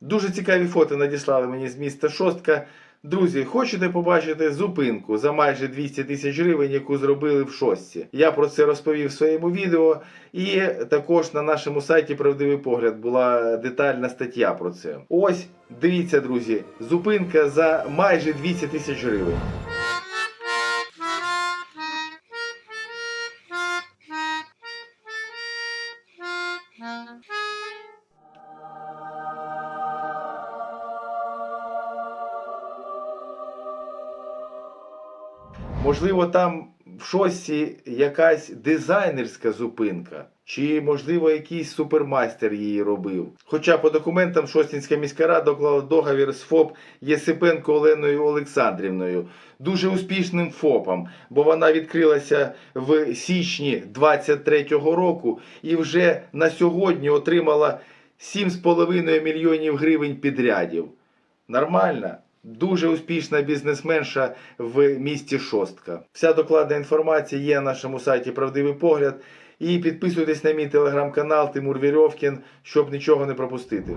Дуже цікаві фото надіслали мені з міста Шостка. Друзі, хочете побачити зупинку за майже 200 тисяч гривень, яку зробили в шостці? Я про це розповів в своєму відео, і також на нашому сайті Правдивий погляд була детальна стаття про це. Ось дивіться, друзі, зупинка за майже 200 тисяч гривень. Можливо, там в шості якась дизайнерська зупинка, чи, можливо, якийсь супермайстер її робив. Хоча по документам Шостінська міська рада уклала договір з ФОП Єсипенко Оленою Олександрівною, дуже успішним ФОПом, бо вона відкрилася в січні 23-го року і вже на сьогодні отримала 7,5 мільйонів гривень підрядів. Нормально? Дуже успішна бізнесменша в місті Шостка. Вся докладна інформація є на нашому сайті Правдивий погляд. І підписуйтесь на мій телеграм-канал Тимур Вірьовкін, щоб нічого не пропустити.